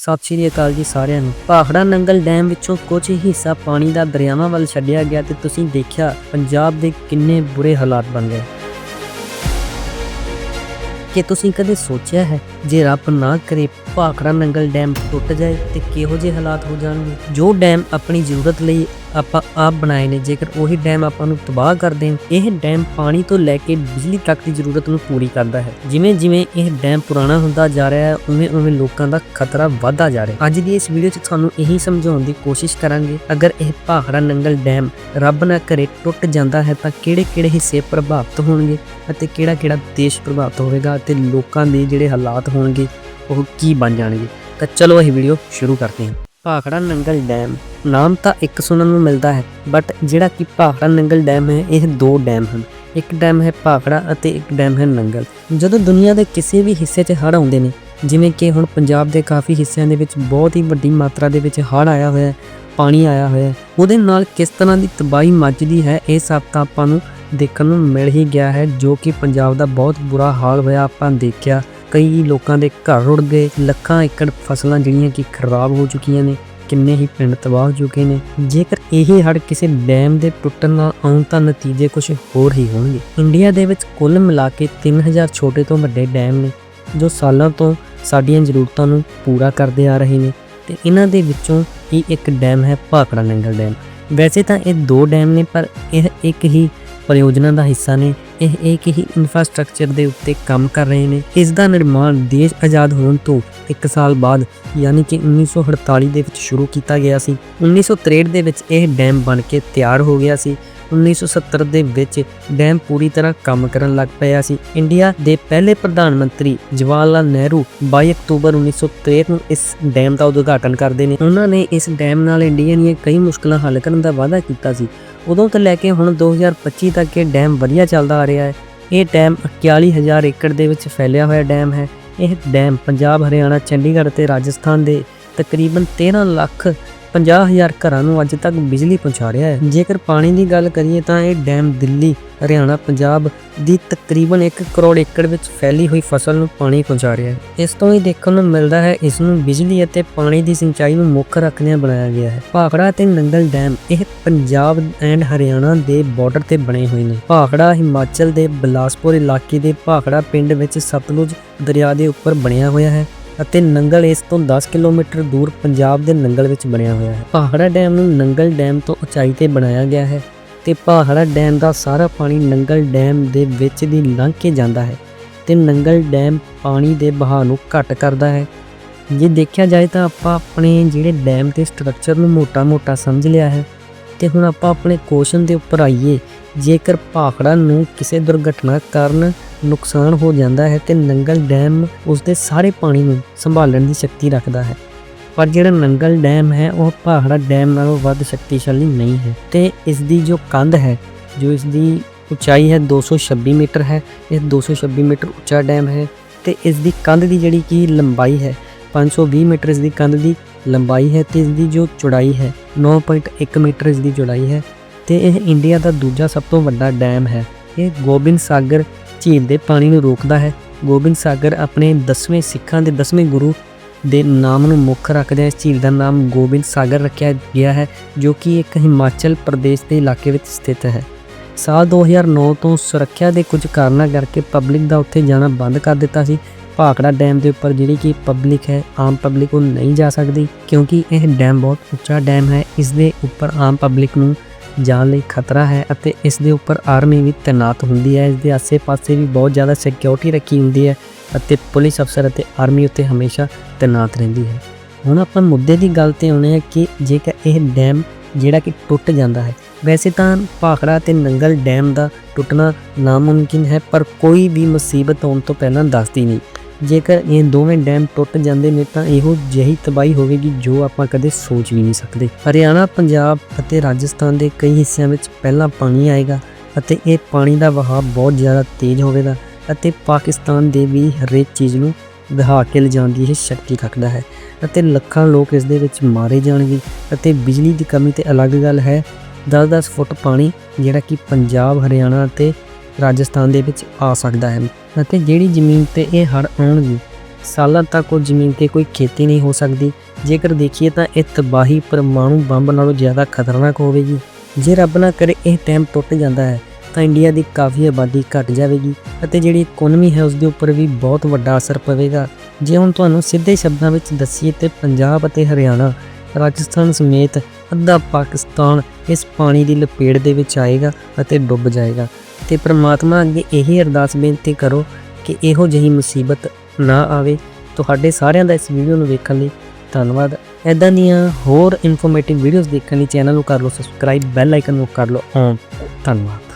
ਸਤਿ ਸ਼੍ਰੀ ਅਕਾਲ ਜੀ ਸਾਰਿਆਂ ਨੂੰ। ਭਾਖੜਾ ਨੰਗਲ ਡੈਮ ਵਿੱਚੋਂ ਕੁਝ ਹਿੱਸਾ ਪਾਣੀ ਦਾ ਦਰਿਆਵਾਂ ਵੱਲ ਛੱਡਿਆ ਗਿਆ ਤੇ ਤੁਸੀਂ ਦੇਖਿਆ ਪੰਜਾਬ ਦੇ ਕਿੰਨੇ ਬੁਰੇ ਹਾਲਾਤ ਬਣ ਗਏ। ਕਿ ਤੁਸੀਂ ਕਦੇ ਸੋਚਿਆ ਹੈ ਜੇ ਰੱਬ ਨਾ ਕਰੇ ਭਾਖੜਾ ਨੰਗਲ ਡੈਮ ਟੁੱਟ ਜਾਏ ਤੇ ਕਿਹੋ ਜਿਹੇ ਹਾਲਾਤ ਹੋ ਜਾਣਗੇ? ਜੋ ਡੈਮ ਆਪਣੀ ਜ਼ਰੂਰਤ ਲਈ ਆਪਾਂ ਆਪ ਬਣਾਏ ਨੇ, ਜੇਕਰ ਉਹੀ ਡੈਮ ਆਪਾਂ ਨੂੰ ਤਬਾਹ ਕਰ ਦੇਣ, ਇਹ ਡੈਮ ਪਾਣੀ ਤੋਂ ਲੈ ਕੇ ਬਿਜਲੀ ਤੱਕ ਦੀ ਜ਼ਰੂਰਤ ਨੂੰ ਪੂਰੀ ਕਰਦਾ ਹੈ। ਜਿਵੇਂ ਜਿਵੇਂ ਇਹ ਡੈਮ ਪੁਰਾਣਾ ਹੁੰਦਾ ਜਾ ਰਿਹਾ ਹੈ, ਉਵੇਂ ਉਵੇਂ ਲੋਕਾਂ ਦਾ ਖਤਰਾ ਵਧਦਾ ਜਾ ਰਿਹਾ ਅੱਜ ਦੀ ਇਸ ਵੀਡੀਓ 'ਚ ਤੁਹਾਨੂੰ ਇਹੀ ਸਮਝਾਉਣ ਦੀ ਕੋਸ਼ਿਸ਼ ਕਰਾਂਗੇ, ਅਗਰ ਇਹ ਭਾਖੜਾ ਨੰਗਲ ਡੈਮ ਰੱਬ ਨਾ ਕਰੇ, ਟੁੱਟ ਜਾਂਦਾ ਹੈ ਤਾਂ ਕਿਹੜੇ-ਕਿਹੜੇ ਹਿੱਸੇ ਪ੍ਰਭਾਵਿਤ ਹੋਣਗੇ ਅਤੇ ਕਿਹੜਾ-ਕਿਹੜਾ ਦੇਸ਼ ਪ੍ਰਭਾਵਿਤ ਹੋਵੇਗਾ ਅਤੇ ਲੋਕਾਂ ਦੇ ਜਿਹੜੇ ਹਾਲਾਤ ਹੋਣਗੇ, ਉਹ ਕੀ ਬਣ ਜਾਣਗੇ। ਤਾਂ ਚਲੋ ਇਹ ਵੀਡੀਓ ਸ਼ੁਰੂ ਕਰਦੇ ਹਾਂ। ਭਾਖੜਾ ਨੰਗਲ ਡੈਮ। ਨਾਮ ਤਾਂ ਇੱਕ ਸੁਣਨ ਨੂੰ ਮਿਲਦਾ ਹੈ, ਬਟ ਜਿਹੜਾ ਕਿ ਭਾਖੜਾ ਨੰਗਲ ਡੈਮ ਹੈ, ਇਹ ਦੋ ਡੈਮ ਹਨ। ਇੱਕ ਡੈਮ ਹੈ ਭਾਖੜਾ ਅਤੇ ਇੱਕ ਡੈਮ ਹੈ ਨੰਗਲ। ਜਦੋਂ ਦੁਨੀਆ ਦੇ ਕਿਸੇ ਵੀ ਹਿੱਸੇ 'ਚ ਹੜ੍ਹ ਆਉਂਦੇ ਨੇ, ਜਿਵੇਂ ਕਿ ਹੁਣ ਪੰਜਾਬ ਦੇ ਕਾਫੀ ਹਿੱਸਿਆਂ ਦੇ ਵਿੱਚ ਬਹੁਤ ਹੀ ਵੱਡੀ ਮਾਤਰਾ ਦੇ ਵਿੱਚ ਹੜ੍ਹ ਆਇਆ ਹੋਇਆ ਹੈ, ਪਾਣੀ ਆਇਆ ਹੋਇਆ ਹੈ, ਉਹਦੇ ਨਾਲ ਕਿਸ ਤਰ੍ਹਾਂ ਦੀ ਤਬਾਹੀ ਮੱਚਦੀ ਹੈ, ਇਹ ਸਭ ਤਾਂ ਆਪਾਂ ਨੂੰ ਦੇਖਣ ਨੂੰ ਮਿਲ ਹੀ ਗਿਆ ਹੈ, ਜੋ ਕਿ ਪੰਜਾਬ ਦਾ ਬਹੁਤ ਬੁਰਾ ਹਾਲ ਹੋਇਆ ਆਪਾਂ ਦੇਖਿਆ। ਕਈ ਲੋਕਾਂ ਦੇ ਘਰ ਰੁੜ ਗਏ। ਲੱਖਾਂ ਏਕੜ ਫਸਲਾਂ ਜਿਹੜੀਆਂ ਕਿ ਖਰਾਬ ਹੋ ਚੁੱਕੀਆਂ ਨੇ, ਕਿੰਨੇ ਹੀ ਪਿੰਡ ਤਬਾਹ ਹੋ ਚੁੱਕੇ ਨੇ। ਜੇਕਰ ਇਹ ਹੜ ਕਿਸੇ ਡੈਮ ਦੇ ਟੁੱਟਣ ਨਾਲ ਆਉਣ ਤਾਂ ਨਤੀਜੇ ਕੁਝ ਹੋਰ ਹੀ ਹੋਣਗੇ। ਇੰਡੀਆ ਦੇ ਵਿੱਚ ਕੁੱਲ ਮਿਲਾ ਕੇ 3000 ਛੋਟੇ ਤੋਂ ਵੱਡੇ ਡੈਮ ਨੇ, ਜੋ ਸਾਲਾਂ ਤੋਂ ਸਾਡੀਆਂ ਜ਼ਰੂਰਤਾਂ ਨੂੰ ਪੂਰਾ ਕਰਦੇ ਆ ਰਹੇ ਨੇ ਤੇ ਇਹਨਾਂ ਦੇ ਵਿੱਚੋਂ ਹੀ ਇੱਕ ਡੈਮ ਹੈ ਭਾਖੜਾ ਨੰਗਲ ਡੈਮ। ਵੈਸੇ ਤਾਂ ਇਹ ਦੋ ਡੈਮ ਨੇ, ਪਰ ਇਹ ਇੱਕ ਹੀ ਪਰਿਯੋਜਨਾ ਦਾ ਹਿੱਸਾ ਨੇ। ਇਹ ਇੱਕ ਹੀ ਇਨਫਰਾਸਟ੍ਰਕਚਰ ਦੇ ਉੱਤੇ ਕੰਮ ਕਰ ਰਹੇ ਨੇ। ਇਸ ਦਾ ਨਿਰਮਾਣ ਦੇਸ਼ ਆਜ਼ਾਦ ਹੋਣ ਤੋਂ 1 ਸਾਲ ਬਾਅਦ, ਯਾਨੀ ਕਿ 1948 ਦੇ ਵਿੱਚ ਸ਼ੁਰੂ ਕੀਤਾ ਗਿਆ ਸੀ। 1963 ਦੇ ਵਿੱਚ ਇਹ ਡੈਮ ਬਣ ਕੇ ਤਿਆਰ ਹੋ ਗਿਆ ਸੀ। 1970 ਦੇ ਵਿੱਚ ਡੈਮ ਪੂਰੀ ਤਰ੍ਹਾਂ ਕੰਮ ਕਰਨ ਲੱਗ ਪਿਆ ਸੀ। ਇੰਡੀਆ ਦੇ ਪਹਿਲੇ ਪ੍ਰਧਾਨ ਮੰਤਰੀ ਜਵਾਹਰ ਲਾਲ ਨਹਿਰੂ 22 ਅਕਤੂਬਰ 1963 ਨੂੰ ਇਸ ਡੈਮ ਦਾ ਉਦਘਾਟਨ ਕਰਦੇ ਨੇ। ਉਹਨਾਂ ਨੇ ਇਸ ਡੈਮ ਨਾਲ ਇੰਡੀਆ ਦੀਆਂ ਕਈ ਮੁਸ਼ਕਲਾਂ ਹੱਲ ਕਰਨ ਦਾ ਵਾਅਦਾ ਕੀਤਾ ਸੀ। ਉਦੋਂ ਤੋਂ ਲੈ ਕੇ ਹੁਣ 2025 ਤੱਕ ਇਹ ਡੈਮ ਵਧੀਆ ਚੱਲਦਾ ਆ ਰਿਹਾ ਹੈ। ਇਹ ਡੈਮ 41000 ਏਕੜ ਦੇ ਵਿੱਚ ਫੈਲਿਆ ਹੋਇਆ ਡੈਮ ਹੈ। ਇਹ ਡੈਮ ਪੰਜਾਬ, ਹਰਿਆਣਾ, ਚੰਡੀਗੜ੍ਹ ਅਤੇ ਰਾਜਸਥਾਨ ਦੇ ਤਕਰੀਬਨ 13 ਲੱਖ 50000 ਘਰਾਂ ਨੂੰ ਅੱਜ ਤੱਕ ਬਿਜਲੀ ਪਹੁੰਚਾ ਰਿਹਾ ਹੈ। ਜੇਕਰ ਪਾਣੀ ਦੀ ਗੱਲ ਕਰੀਏ ਤਾਂ ਇਹ ਡੈਮ ਦਿੱਲੀ, ਹਰਿਆਣਾ, ਪੰਜਾਬ ਦੀ ਤਕਰੀਬਨ 1 ਕਰੋੜ ਏਕੜ ਵਿੱਚ ਫੈਲੀ ਹੋਈ ਫਸਲ ਨੂੰ ਪਾਣੀ ਪਹੁੰਚਾ ਰਿਹਾ ਹੈ। ਇਸ ਤੋਂ ਹੀ ਦੇਖਣ ਨੂੰ ਮਿਲਦਾ ਹੈ, ਇਸ ਨੂੰ ਬਿਜਲੀ ਅਤੇ ਪਾਣੀ ਦੀ ਸਿੰਚਾਈ ਨੂੰ ਮੁੱਖ ਰੱਖਦਿਆਂ ਬਣਾਇਆ ਗਿਆ ਹੈ। ਭਾਖੜਾ ਅਤੇ ਨੰਗਲ ਡੈਮ ਇਹ ਪੰਜਾਬ ਐਂਡ ਹਰਿਆਣਾ ਦੇ ਬਾਰਡਰ ਤੇ ਬਣੇ ਹੋਏ ਨੇ। ਭਾਖੜਾ ਹਿਮਾਚਲ ਦੇ ਬਿਲਾਸਪੁਰ ਇਲਾਕੇ ਦੇ ਭਾਖੜਾ ਪਿੰਡ ਵਿੱਚ ਸਤਲੁਜ ਦਰਿਆ ਦੇ ਉੱਪਰ ਬਣਿਆ ਹੋਇਆ ਹੈ। ਅਤੇ ਨੰਗਲ ਇਸ ਤੋਂ 10 ਕਿਲੋਮੀਟਰ ਦੂਰ ਪੰਜਾਬ ਦੇ ਨੰਗਲ ਵਿੱਚ ਬਣਿਆ ਹੋਇਆ ਹੈ। ਭਾਖੜਾ ਡੈਮ ਨੂੰ ਨੰਗਲ ਡੈਮ ਤੋਂ ਉਚਾਈ ਤੇ ਬਣਾਇਆ ਗਿਆ ਹੈ ਤੇ ਭਾਖੜਾ ਡੈਮ ਦਾ ਸਾਰਾ ਪਾਣੀ ਨੰਗਲ ਡੈਮ ਦੇ ਵਿੱਚ ਦੀ ਲੰਘ ਕੇ ਜਾਂਦਾ ਹੈ ਤੇ ਨੰਗਲ ਡੈਮ ਪਾਣੀ ਦੇ ਬਹਾਅ ਨੂੰ ਘੱਟ ਕਰਦਾ ਹੈ। ਜੇ ਦੇਖਿਆ ਜਾਏ ਤਾਂ ਆਪਾਂ ਆਪਣੇ ਜਿਹੜੇ ਡੈਮ ਦੇ ਸਟਰਕਚਰ ਨੂੰ ਮੋਟਾ-ਮੋਟਾ ਸਮਝ ਲਿਆ ਹੈ ਤੇ ਹੁਣ ਆਪਾਂ ਆਪਣੇ ਕੁਐਸਚਨ ਦੇ ਉੱਪਰ ਆਈਏ। ਜੇਕਰ ਭਾਖੜਾ ਨੂੰ ਕਿਸੇ ਦੁਰਘਟਨਾ ਕਾਰਨ ਨੁਕਸਾਨ ਹੋ ਜਾਂਦਾ ਹੈ ਤੇ ਨੰਗਲ ਡੈਮ ਉਸ ਦੇ ਸਾਰੇ ਪਾਣੀ ਨੂੰ ਸੰਭਾਲਣ ਦੀ ਸ਼ਕਤੀ ਰੱਖਦਾ ਹੈ। ਪਰ ਜਿਹੜਾ ਨੰਗਲ ਡੈਮ ਹੈ, ਉਹ ਭਾਖੜਾ ਡੈਮ ਨਾਲੋਂ ਵੱਧ ਸ਼ਕਤੀਸ਼ਾਲੀ ਨਹੀਂ ਹੈ ਤੇ ਇਸ ਦੀ ਜੋ ਕੰਧ ਹੈ, ਜੋ ਇਸ ਦੀ ਉਚਾਈ ਹੈ 226 ਮੀਟਰ ਹੈ, ਇਹ 226 ਮੀਟਰ ਉੱਚਾ ਡੈਮ ਹੈ ਤੇ ਇਸ ਦੀ ਕੰਧ ਦੀ ਜਿਹੜੀ ਕੀ ਲੰਬਾਈ ਹੈ 520 ਮੀਟਰ ਇਸ ਦੀ ਕੰਧ ਦੀ ਲੰਬਾਈ ਹੈ ਤੇ ਇਸ ਦੀ ਜੋ ਚੌੜਾਈ ਹੈ 9.1 ਮੀਟਰ ਇਸ ਦੀ ਚੌੜਾਈ ਹੈ ਤੇ ਇਹ ਇੰਡੀਆ ਦਾ ਦੂਜਾ ਸਭ ਤੋਂ ਵੱਡਾ ਡੈਮ ਹੈ। ਇਹ ਗੋਬਿੰਦ ਸਾਗਰ ਝੀਲ ਦੇ ਪਾਣੀ ਨੂੰ ਰੋਕਦਾ ਹੈ। ਗੋਬਿੰਦ ਸਾਗਰ ਆਪਣੇ 10ਵੇਂ ਸਿੱਖਾਂ ਦੇ 10ਵੇਂ ਗੁਰੂ ਦੇ ਨਾਮ ਨੂੰ ਮੁੱਖ ਰੱਖਦਿਆਂ ਇਸ ਝੀਲ ਦਾ ਨਾਮ ਗੋਬਿੰਦ ਸਾਗਰ ਰੱਖਿਆ ਗਿਆ ਹੈ, ਜੋ ਕਿ ਇੱਕ ਹਿਮਾਚਲ ਪ੍ਰਦੇਸ਼ ਦੇ ਇਲਾਕੇ ਵਿੱਚ ਸਥਿਤ ਹੈ। ਸਾਲ 2009 ਤੋਂ ਸੁਰੱਖਿਆ ਦੇ ਕੁਝ ਕਾਰਨਾਂ ਕਰਕੇ ਪਬਲਿਕ ਦਾ ਉੱਥੇ ਜਾਣਾ ਬੰਦ ਕਰ ਦਿੱਤਾ ਸੀ। ਭਾਖੜਾ ਡੈਮ ਦੇ ਉੱਪਰ ਜਿਹੜੀ ਕਿ ਪਬਲਿਕ ਹੈ, ਆਮ ਪਬਲਿਕ ਉਹ ਨਹੀਂ ਜਾ ਸਕਦੀ, ਕਿਉਂਕਿ ਇਹ ਡੈਮ ਬਹੁਤ ਉੱਚਾ ਡੈਮ ਹੈ। ਇਸ ਦੇ ਉੱਪਰ ਆਮ ਪਬਲਿਕ ਨੂੰ ਜਾਣ ਲਈ ਖਤਰਾ ਹੈ ਅਤੇ ਇਸ ਦੇ ਉੱਪਰ ਆਰਮੀ ਵੀ ਤੈਨਾਤ ਹੁੰਦੀ ਹੈ। ਇਸ ਦੇ ਆਸੇ-ਪਾਸੇ ਵੀ ਬਹੁਤ ਜ਼ਿਆਦਾ ਸਿਕਿਉਰਿਟੀ ਰੱਖੀ ਹੁੰਦੀ ਹੈ ਅਤੇ ਪੁਲਿਸ ਅਫਸਰ ਅਤੇ ਆਰਮੀ ਉੱਤੇ ਹਮੇਸ਼ਾ ਤੈਨਾਤ ਰਹਿੰਦੀ ਹੈ। ਹੁਣ ਆਪਾਂ ਮੁੱਦੇ ਦੀ ਗੱਲ ਤੇ ਆਉਣੇ ਆ ਕਿ ਜੇਕਰ ਇਹ ਡੈਮ ਜਿਹੜਾ ਕਿ ਟੁੱਟ ਜਾਂਦਾ ਹੈ, ਵੈਸੇ ਤਾਂ ਭਾਖੜਾ ਤੇ ਨੰਗਲ ਡੈਮ ਦਾ ਟੁੱਟਣਾ ਨਾਮੁਮਕਿਨ ਹੈ, ਪਰ ਕੋਈ ਵੀ ਮੁਸੀਬਤ ਆਉਣ ਤੋਂ ਪਹਿਲਾਂ ਦੱਸਦੀ ਨਹੀਂ। ਜੇਕਰ ਇਹ ਦੋਵੇਂ ਡੈਮ ਟੁੱਟ ਜਾਂਦੇ ਨੇ ਤਾਂ ਇਹੋ ਜਿਹੀ ਤਬਾਹੀ ਹੋਵੇਗੀ ਜੋ ਆਪਾਂ ਕਦੇ ਸੋਚ ਵੀ ਨਹੀਂ ਸਕਦੇ। ਹਰਿਆਣਾ, ਪੰਜਾਬ ਅਤੇ ਰਾਜਸਥਾਨ ਦੇ ਕਈ ਹਿੱਸਿਆਂ ਵਿੱਚ ਪਹਿਲਾਂ ਪਾਣੀ ਆਏਗਾ ਅਤੇ ਇਹ ਪਾਣੀ ਦਾ ਵਹਾਅ ਬਹੁਤ ਜ਼ਿਆਦਾ ਤੇਜ਼ ਹੋਵੇਗਾ ਅਤੇ ਪਾਕਿਸਤਾਨ ਦੇ ਵੀ ਹਰੇਕ ਚੀਜ਼ ਨੂੰ ਵਹਾ ਕੇ ਲਿਜਾਣ ਦੀ ਇਹ ਸ਼ਕਤੀ ਰੱਖਦਾ ਹੈ ਅਤੇ ਲੱਖਾਂ ਲੋਕ ਇਸ ਦੇ ਵਿੱਚ ਮਾਰੇ ਜਾਣਗੇ ਅਤੇ ਬਿਜਲੀ ਦੀ ਕਮੀ ਤੇ ਅਲੱਗ ਗੱਲ ਹੈ। 10-10 ਫੁੱਟ ਪਾਣੀ ਜਿਹੜਾ ਕਿ ਪੰਜਾਬ, ਹਰਿਆਣਾ ਅਤੇ ਰਾਜਸਥਾਨ ਦੇ ਵਿੱਚ ਆ ਸਕਦਾ ਹੈ। ਅਤੇ ਜਿਹੜੀ ਜ਼ਮੀਨ ਤੇ ਇਹ ਹੜ੍ਹ ਆਉਣਗੇ, ਸਾਲਾਂ ਤੱਕ ਉਹ ਜ਼ਮੀਨ ਤੇ ਕੋਈ ਖੇਤੀ ਨਹੀਂ ਹੋ ਸਕਦੀ। ਜੇਕਰ ਦੇਖੀਏ ਤਾਂ ਇਹ ਤਬਾਹੀ ਪਰਮਾਣੂ ਬੰਬ ਨਾਲੋਂ ਜ਼ਿਆਦਾ ਖਤਰਨਾਕ ਹੋਵੇਗੀ। ਜੇ ਰੱਬ ਨਾ ਕਰੇ ਇਹ ਟਾਈਮ ਟੁੱਟ ਜਾਂਦਾ ਹੈ, ਤਾਂ ਇੰਡੀਆ ਦੀ ਕਾਫੀ ਆਬਾਦੀ ਘਟ ਜਾਵੇਗੀ ਅਤੇ ਜਿਹੜੀ ਇਕਨੋਮੀ ਹੈ ਉਸ ਦੇ ਉੱਪਰ ਵੀ ਬਹੁਤ ਵੱਡਾ ਅਸਰ ਪਵੇਗਾ। ਜੇ ਹੁਣ ਤੁਹਾਨੂੰ ਸਿੱਧੇ ਸ਼ਬਦਾਂ ਵਿੱਚ ਦੱਸੀਏ ਤੇ ਪੰਜਾਬ ਅਤੇ ਹਰਿਆਣਾ, ਰਾਜਸਥਾਨ ਸਮੇਤ ਅੱਧਾ ਪਾਕਿਸਤਾਨ ਇਸ ਪਾਣੀ ਦੀ ਲਪੇਟ ਦੇ ਵਿੱਚ ਆਏਗਾ ਅਤੇ ਡੁੱਬ ਜਾਏਗਾ। ਤੇ ਪ੍ਰਮਾਤਮਾ ਅੱਗੇ ਇਹੀ ਅਰਦਾਸ ਬੇਨਤੀ ਕਰੋ ਕਿ ਇਹੋ ਜਿਹੀ ਮੁਸੀਬਤ ਨਾ ਆਵੇ। ਤੁਹਾਡੇ ਸਾਰਿਆਂ ਦਾ ਇਸ ਵੀਡੀਓ ਨੂੰ ਵੇਖਣ ਲਈ ਧੰਨਵਾਦ। ਐਦਾਂ ਦੀਆਂ ਹੋਰ ਇਨਫੋਰਮੇਟਿਵ ਵੀਡੀਓਜ਼ ਦੇਖਣ ਲਈ ਚੈਨਲ ਨੂੰ ਕਰ ਲਓ ਸਬਸਕ੍ਰਾਈਬ ਬੈਲ ਆਈਕਨ ਨੂੰ ਕਰ ਲਓ। ਔਨ ਧੰਨਵਾਦ।